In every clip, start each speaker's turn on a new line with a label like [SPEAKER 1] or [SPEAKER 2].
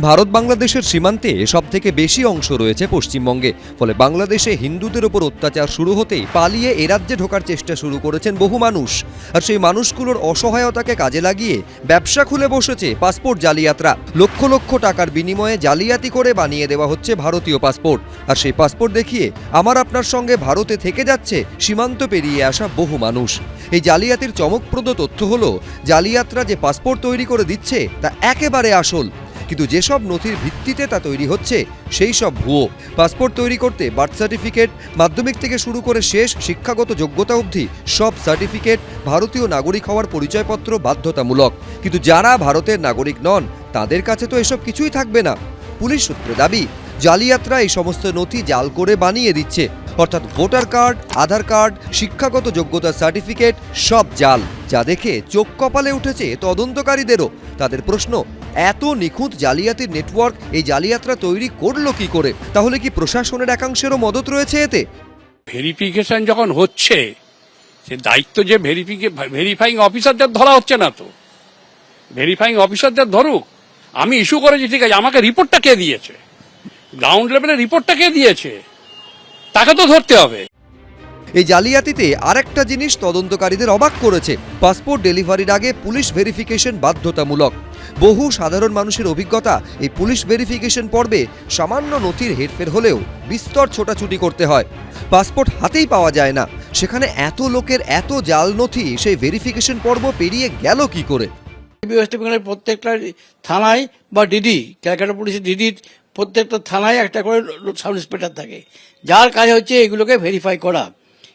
[SPEAKER 1] ভারত বাংলাদেশের সীমান্তে সব থেকে বেশি অংশ রয়েছে পশ্চিমবঙ্গে। ফলে বাংলাদেশে হিন্দুদের ওপর অত্যাচার শুরু হতেই পালিয়ে এ রাজ্যে ঢোকার চেষ্টা শুরু করেছেন বহু মানুষ। আর সেই মানুষগুলোর অসহায়তাকে কাজে লাগিয়ে ব্যবসা খুলে বসেছে পাসপোর্ট জালিয়াতরা। লক্ষ লক্ষ টাকার বিনিময়ে জালিয়াতি করে বানিয়ে দেওয়া হচ্ছে ভারতীয় পাসপোর্ট। আর সেই পাসপোর্ট দেখিয়ে আমার আপনার সঙ্গে ভারতে থেকে যাচ্ছে সীমান্ত পেরিয়ে আসা বহু মানুষ। এই জালিয়াতির চমকপ্রদ তথ্য হলো, জালিয়াতরা যে পাসপোর্ট তৈরি করে দিচ্ছে তা একেবারে আসল। কিন্তু যেসব নথির ভিত্তিতে তা তৈরি হচ্ছে, সেই সব ভুয়ো। পাসপোর্ট তৈরি করতে বার্থ সার্টিফিকেট, মাধ্যমিক থেকে শুরু করে শেষ শিক্ষাগত যোগ্যতা অবধি সব সার্টিফিকেট ভারতীয় নাগরিক হওয়ার পরিচয়পত্র বাধ্যতামূলক। কিন্তু যারা ভারতের নাগরিক নন, তাদের কাছে তো এসব কিছুই থাকবে না। পুলিশ সূত্রে দাবি, জালিয়াতরা এই সমস্ত নথি জাল করে বানিয়ে দিচ্ছে। অর্থাৎ ভোটার কার্ড, আধার কার্ড, শিক্ষাগত যোগ্যতা সার্টিফিকেট সব জাল। যা দেখে চোখ কপালে উঠেছে তদন্তকারীদেরও। তাদের প্রশ্ন এত নিখুঁত জালিয়াতির নেটওয়ার্ক এই জালিয়াতরা তৈরি করল কি করে? তাহলে কি প্রশাসনের একাংশেরও মদত রয়েছে এতে?
[SPEAKER 2] ভেরিফিকেশন যখন হচ্ছে, সে দায়িত্ব যে ভেরিফিকে ভেরিফাইং অফিসারদের ধরা হচ্ছে না তো। ভেরিফাইং অফিসারদের ধরুক, আমি ইস্যু করেছি, ঠিক আছে, আমাকে রিপোর্টটা কে দিয়েছে? গ্রাউন্ড লেভেলে রিপোর্টটা কে দিয়েছে? তাকে তো ধরতে হবে।
[SPEAKER 1] এই জালিয়াতিতে আরেকটা জিনিস তদন্তকারীদের অবাক করেছে। পাসপোর্ট ডেলিভারির আগে পুলিশ ভেরিফিকেশন বাধ্যতামূলক। বহু সাধারণ মানুষের অভিজ্ঞতা এই পুলিশ ভেরিফিকেশন পর্বে সামান্য নথির হেরফের হলেও বিস্তর ছোটাছুটি করতে হয়। পাসপোর্ট হাতেই পাওয়া যায় না। সেখানে এত লোকের এত জাল নথি, সেই ভেরিফিকেশন পর্ব পেরিয়ে গেল কি করে?
[SPEAKER 3] ওয়েস্ট বেঙ্গলের প্রত্যেকটা থানায় বা ডিডি, ক্যালকাটা পুলিশের ডিডির প্রত্যেকটা থানায় একটা করে সাব ইন্সপেক্টর থাকে। যার কাজ হচ্ছে এগুলোকে ভেরিফাই করা।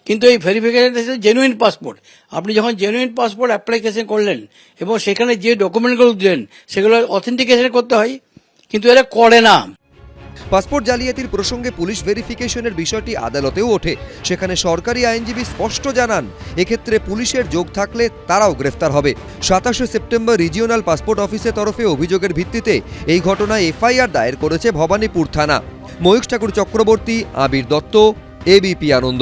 [SPEAKER 3] কিন্তু এই ভেরিফিকেশন জেনুইন পাসপোর্ট আপনি যখন জেনুইন পাসপোর্ট অ্যাপ্লিকেশন করলেন, এবং সেখানে যে ডকুমেন্টগুলো দিলেন, সেগুলো অথেন্টিকেশন করতে হয়, কিন্তু এরা করে না।
[SPEAKER 1] পাসপোর্ট জালিয়াতির প্রসঙ্গে পুলিশ ভেরিফিকেশনের বিষয়টি আদালতেও ওঠে। সেখানে সরকারি আইনজীবী স্পষ্ট জানান, এক্ষেত্রে পুলিশের যোগ থাকলে তারাও গ্রেফতার হবে। সাতাশে সেপ্টেম্বর রিজিওনাল পাসপোর্ট অফিসের তরফে অভিযোগের ভিত্তিতে এই ঘটনায় এফআইআর দায়ের করেছে ভবানীপুর থানা। ময়ূখ ঠাকুর চক্রবর্তী, আবির দত্ত এবিপি আনন্দ।